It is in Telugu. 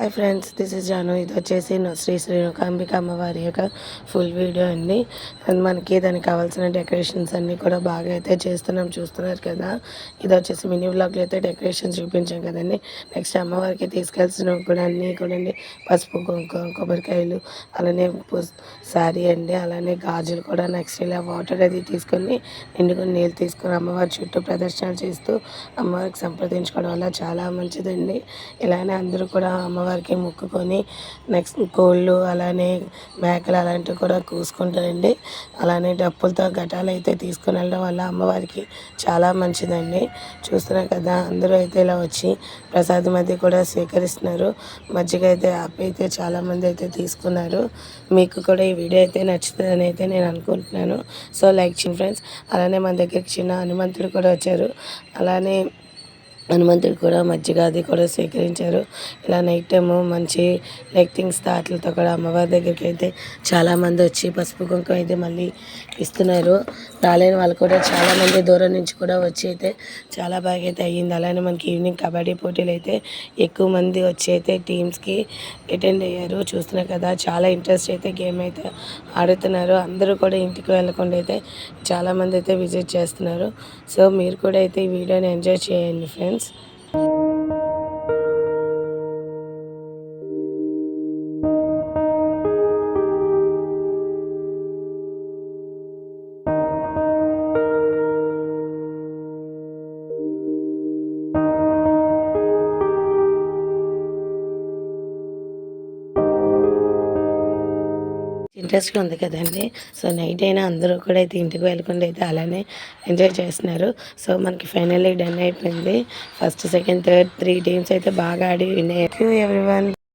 Hi friends this is Janu ఇది వచ్చేసి శ్రీ శ్రీ శ్రీనుకాంబిక అమ్మవారి యొక్క ఫుల్ వీడియో అండి. అండ్ మనకి దానికి కావాల్సిన డెకరేషన్స్ అన్నీ కూడా బాగా అయితే చేస్తున్నాం చూస్తున్నారు కదా. ఇది వచ్చేసి మినీ బ్లాగ్లో అయితే డెకరేషన్స్ చూపించాం కదండి. నెక్స్ట్ అమ్మవారికి తీసుకెళ్తున్న కూడా అన్నీ కూడా అండి. పసుపు కుంకుమ కొబ్బరికాయలు అలానే శారీ అండి. అలానే గాజులు కూడా నెక్స్ట్ ఇలా వాటర్ అది తీసుకొని నిండుకొని నీళ్ళు తీసుకొని అమ్మవారి చుట్టూ ప్రదర్శనలు చేస్తూ అమ్మవారికి సంప్రదించుకోవడం వల్ల చాలా మంచిదండి. ఇలానే అందరూ కూడా అమ్మవారి అమ్మవారికి మొక్కుకొని నెక్స్ట్ కోళ్ళు అలానే మేకలు అలాంటివి కూడా కూసుకుంటారండి. అలానే డప్పులతో ఘటాలు అయితే తీసుకుని వెళ్ళడం వల్ల అమ్మవారికి చాలా మంచిదండి. చూస్తున్నారు కదా అందరూ అయితే ఇలా వచ్చి ప్రసాదం అది కూడా స్వీకరిస్తున్నారు. మజ్జిగ అయితే ఆపి అయితే చాలామంది అయితే తీసుకున్నారు. మీకు కూడా ఈ వీడియో అయితే నచ్చుతుందని అయితే నేను అనుకుంటున్నాను. సో లైక్ చేయండి ఫ్రెండ్స్. అలానే మన దగ్గరికి చిన్న హనుమంతుడు కూడా వచ్చారు. అలానే హనుమంతుడు కూడా మజ్జిగ అది కూడా స్వీకరించారు ఇలా నైట్ టైము మంచి లైటింగ్స్ తాట్లతో కూడా అమ్మవారి దగ్గరికి అయితే చాలామంది వచ్చి పసుపు కుంకుమ అయితే మళ్ళీ ఇస్తున్నారు. రాలేని వాళ్ళు కూడా చాలామంది దూరం నుంచి కూడా వచ్చి అయితే చాలా బాగా అయితే అయ్యింది. అలానే మనకి ఈవినింగ్ కబడ్డీ పోటీలు అయితే ఎక్కువ మంది వచ్చి అయితే టీమ్స్కి అటెండ్ అయ్యారు. చూస్తున్నారు కదా చాలా ఇంట్రెస్ట్ అయితే గేమ్ అయితే ఆడుతున్నారు. అందరూ కూడా ఇంటికి వెళ్ళకుండా అయితే చాలామంది అయితే విజిట్ చేస్తున్నారు. సో మీరు కూడా అయితే ఈ వీడియోని ఎంజాయ్ చేయండి ఫ్రెండ్స్ friends. ఇంట్రెస్ట్గా ఉంది కదండి. సో నైట్ అయినా అందరూ కూడా అయితే ఇంటికి వెళ్ళకుండా అయితే అలానే ఎంజాయ్ చేస్తున్నారు. సో మనకి ఫైనల్లీ డన్ అయిపోయింది. First second third three teams అయితే బాగా ఆడి విన్ అయ్యారు ఎవ్రీవన్